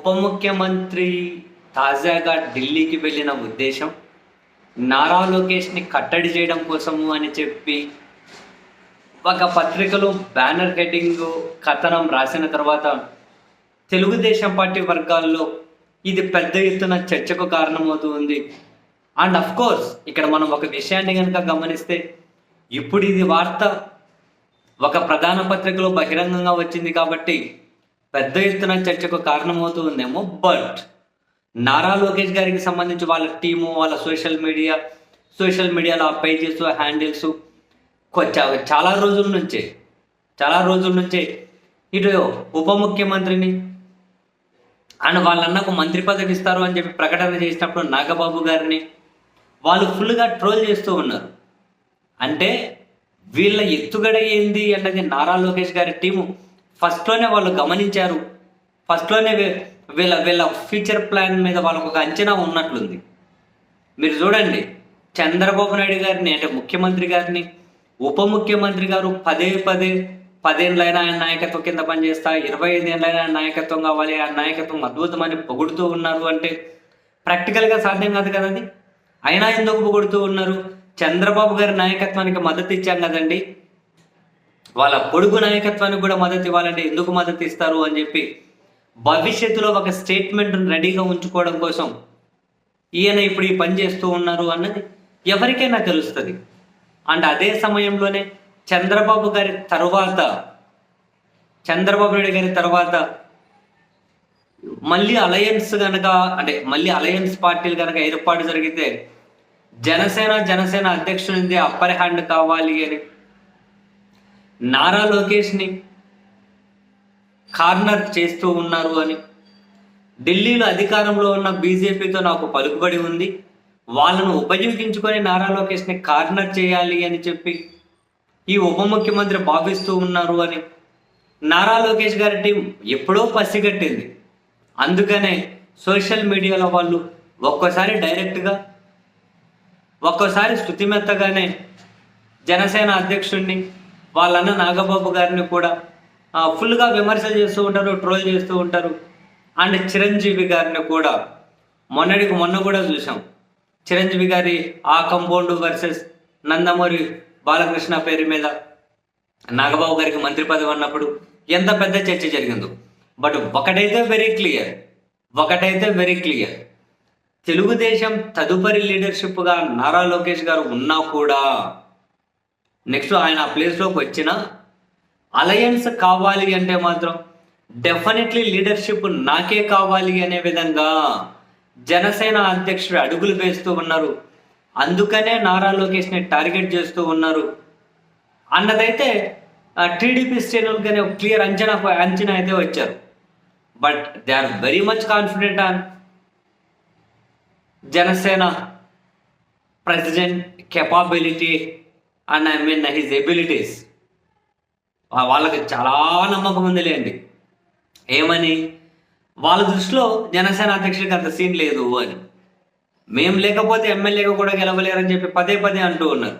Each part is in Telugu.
ఉప ముఖ్యమంత్రి తాజాగా ఢిల్లీకి వెళ్ళిన ఉద్దేశం నారా లోకేష్ని కట్టడి చేయడం కోసము అని చెప్పి ఒక పత్రికలో బ్యానర్ హెడ్డింగ్ కథనం రాసిన తర్వాత తెలుగుదేశం పార్టీ వర్గాల్లో ఇది పెద్ద ఎత్తున చర్చకు కారణమవుతుంది అండ్ అఫ్ కోర్స్ ఇక్కడ మనం ఒక విషయాన్ని కనుక గమనిస్తే ఇప్పుడు ఇది వార్త ఒక ప్రధాన పత్రికలో బహిరంగంగా వచ్చింది కాబట్టి పెద్ద ఎత్తున చర్చకు కారణమవుతూ ఉందేమో బట్ నారా లోకేష్ గారికి సంబంధించి వాళ్ళ టీము వాళ్ళ సోషల్ మీడియా సోషల్ మీడియాలో ఆ పేజెస్ హ్యాండిల్స్ చాలా రోజుల నుంచే చాలా రోజుల నుంచే ఇటు ఉప ముఖ్యమంత్రిని అండ్ వాళ్ళన్నకు మంత్రి పదవి ఇస్తారు అని చెప్పి ప్రకటన చేసినప్పుడు నాగబాబు గారిని వాళ్ళు ఫుల్గా ట్రోల్ చేస్తూ ఉన్నారు. అంటే వీళ్ళ ఎత్తుగడ ఏంది అన్నది నారా లోకేష్ గారి టీము ఫస్ట్లోనే వాళ్ళు గమనించారు. ఫస్ట్లోనే వీళ్ళ వీళ్ళ ఫ్యూచర్ ప్లాన్ మీద వాళ్ళకు ఒక అంచనా ఉన్నట్లుంది. మీరు చూడండి చంద్రబాబు నాయుడు గారిని అంటే ముఖ్యమంత్రి గారిని ఉప ముఖ్యమంత్రి గారు పదే పదే పదేళ్ళైనా ఆయన నాయకత్వం కింద పనిచేస్తా ఇరవై ఐదేళ్ళైనా ఆయన నాయకత్వం కావాలి ఆ నాయకత్వం అద్భుతమని పొగుడుతూ ఉన్నారు అంటే ప్రాక్టికల్గా సాధ్యం కాదు కదండి? అయినా ఎందుకు పొగుడుతూ ఉన్నారు? చంద్రబాబు గారి నాయకత్వానికి మద్దతు ఇచ్చాం కదండి. వాళ్ళ పొడుగు నాయకత్వానికి కూడా మద్దతు ఇవ్వాలంటే ఎందుకు మద్దతు ఇస్తారు అని చెప్పి భవిష్యత్తులో ఒక స్టేట్మెంట్ రెడీగా ఉంచుకోవడం కోసం ఈయన ఇప్పుడు ఈ పని చేస్తూ ఉన్నారు అన్నది ఎవరికైనా తెలుస్తుంది. అండ్ అదే సమయంలోనే చంద్రబాబు గారి తర్వాత చంద్రబాబు నాయుడు గారి తర్వాత మళ్ళీ అలయన్స్ కనుక అంటే మళ్ళీ అలయన్స్ పార్టీలు కనుక ఏర్పాటు జరిగితే జనసేన జనసేన అధ్యక్షునిది అప్పర్ హ్యాండ్ కావాలి అని నారా లోకేష్ని కార్నర్ చేస్తూ ఉన్నారు అని. ఢిల్లీలో అధికారంలో ఉన్న బీజేపీతో నాకు పలుకుబడి ఉంది. వాళ్ళను ఉపయోగించుకొని నారా లోకేష్ని కార్నర్ చేయాలి అని చెప్పి ఈ ఉప ముఖ్యమంత్రి భావిస్తూ ఉన్నారు అని. నారా లోకేష్ గారి టీం ఎప్పుడో పసిగట్టింది. అందుకనే సోషల్ మీడియాలో వాళ్ళు ఒక్కోసారి డైరెక్ట్గా ఒక్కోసారి స్థుతిమెత్తగానే జనసేన అధ్యక్షుడిని వాళ్ళన్న నాగబాబు గారిని కూడా ఫుల్గా విమర్శలు చేస్తూ ఉంటారు ట్రోల్ చేస్తూ ఉంటారు. అండ్ చిరంజీవి గారిని కూడా మొన్నటికి మొన్న కూడా చూసాం. చిరంజీవి గారి ఆ కంపౌండ్ వర్సెస్ నందమూరి బాలకృష్ణ పేరు మీద నాగబాబు గారికి మంత్రి పదవి అన్నప్పుడు ఎంత పెద్ద చర్చ జరిగిందో. బట్ ఒకటైతే వెరీ క్లియర్ ఒకటైతే వెరీ క్లియర్ తెలుగుదేశం తదుపరి లీడర్షిప్గా నారా లోకేష్ గారు ఉన్నా కూడా నెక్స్ట్ ఆయన ఆ ప్లేస్లోకి వచ్చిన అలయన్స్ కావాలి అంటే మాత్రం డెఫినెట్లీ లీడర్షిప్ నాకే కావాలి అనే విధంగా జనసేన అధ్యక్షుడు అడుగులు వేస్తూ ఉన్నారు. అందుకనే నారా లోకేష్ని టార్గెట్ చేస్తూ ఉన్నారు. అన్నదైతే టీడీపీ శ్రేణులకనే క్లియర్ అంచనా అంచనా అయితే వచ్చారు. But they are very much confident on Janasena president capability and I mean his abilities వాళ్ళకి చాలా నమ్మకం ఉందిలేండి. ఏమని? వాళ్ళ దృష్టిలో జనసేన అధ్యక్షుడికి అంత సీన్ లేదు అని. మేము లేకపోతే ఎమ్మెల్యేగా కూడా గెలవలేరని చెప్పి పదే పదే అంటూ ఉన్నారు.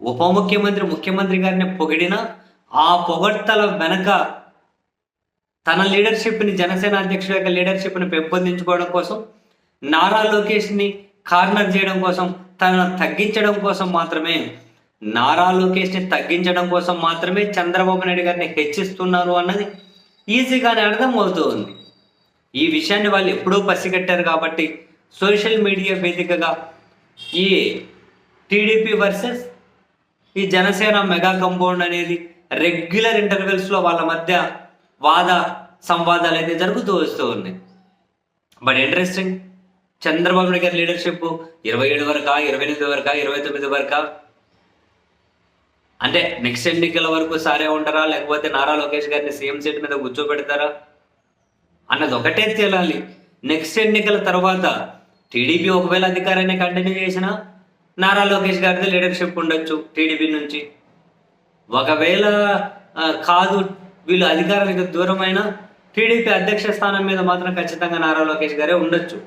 ఉప ముఖ్యమంత్రి ముఖ్యమంత్రి గారిని పొగిడిన ఆ పొగడ్తల వెనక తన లీడర్షిప్ని జనసేన అధ్యక్షుడి యొక్క లీడర్షిప్ని పెంపొందించుకోవడం కోసం నారా లోకేష్ని కార్నర్ చేయడం కోసం తనను తగ్గించడం కోసం మాత్రమే నారా లోకేష్ని తగ్గించడం కోసం మాత్రమే చంద్రబాబు నాయుడు గారిని హెచ్చిస్తున్నారు అన్నది ఈజీగానే అర్థం అవుతూ ఉంది ఈ విషయాన్ని వాళ్ళు ఎప్పుడూ పసిగట్టారు కాబట్టి సోషల్ మీడియా వేదికగా ఈ టీడీపీ వర్సెస్ ఈ జనసేన మెగా కంపౌండ్ అనేది రెగ్యులర్ ఇంటర్వెల్స్లో వాళ్ళ మధ్య వాద సంవాదాలు అయితే జరుగుతూ వస్తూ ఉన్నాయి. బట్ ఇంట్రెస్టింగ్ చంద్రబాబు నాయుడు గారి లీడర్షిప్ ఇరవై ఏడు వరకా ఇరవై ఎనిమిది వరకా ఇరవై తొమ్మిది వరకా అంటే నెక్స్ట్ ఎన్నికల వరకు సారే ఉంటారా? లేకపోతే నారా లోకేష్ గారిని సీఎం సీట్ మీద కూర్చోబెడతారా? అన్నది ఒకటే తేలాలి. నెక్స్ట్ ఎన్నికల తర్వాత టీడీపీ ఒకవేళ అధికారాన్ని కంటిన్యూ చేసినా నారా లోకేష్ గారిది లీడర్షిప్ ఉండొచ్చు టీడీపీ నుంచి. ఒకవేళ కాదు వీళ్ళు అధికారానికి దూరమైన టీడీపీ అధ్యక్ష స్థానం మీద మాత్రం ఖచ్చితంగా నారా లోకేష్ గారే ఉండొచ్చు.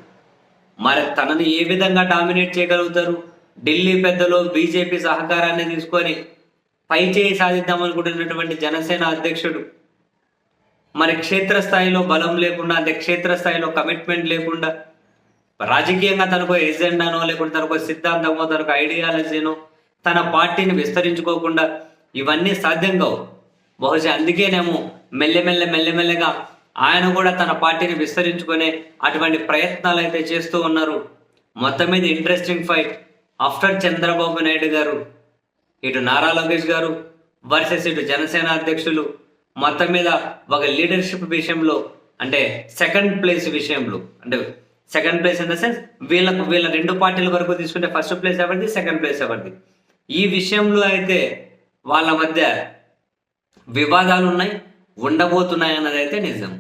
మరి తనని ఏ విధంగా డామినేట్ చేయగలుగుతారు? ఢిల్లీ పెద్దలు బీజేపీ సహకారాన్ని తీసుకొని పై చేయి సాధిద్దాం అనుకుంటున్నటువంటి జనసేన అధ్యక్షుడు. మరి క్షేత్రస్థాయిలో బలం లేకుండా అంటే క్షేత్రస్థాయిలో కమిట్మెంట్ లేకుండా రాజకీయంగా తనకు ఎజెండానో లేకుంటే తనకు సిద్ధాంతమో తనకు ఐడియాలజీనో తన పార్టీని విస్తరించుకోకుండా ఇవన్నీ సాధ్యం కావు. బహుశా అందుకేనేమో మెల్లెమెల్ల మెల్లెమెల్లగా ఆయన కూడా తన పార్టీని విస్తరించుకునే అటువంటి ప్రయత్నాలు అయితే చేస్తూ ఉన్నారు. మొత్తం మీద interesting fight after Chandrababu Naidu garu ఇటు నారా లోకేష్ గారు వర్సెస్ ఇటు జనసేన అధ్యక్షులు మొత్తం మీద ఒక లీడర్షిప్ విషయంలో అంటే సెకండ్ ప్లేస్ విషయంలో అంటే second place in the sense వీళ్ళకు వీళ్ళ రెండు పార్టీల వరకు తీసుకుంటే ఫస్ట్ ప్లేస్ ఎవరిది సెకండ్ ప్లేస్ ఎవరిది? ఈ విషయంలో అయితే వాళ్ళ మధ్య వివాదాలు ఉన్నాయి ఉండబోతున్నాయి అన్నది అయితే నిజం.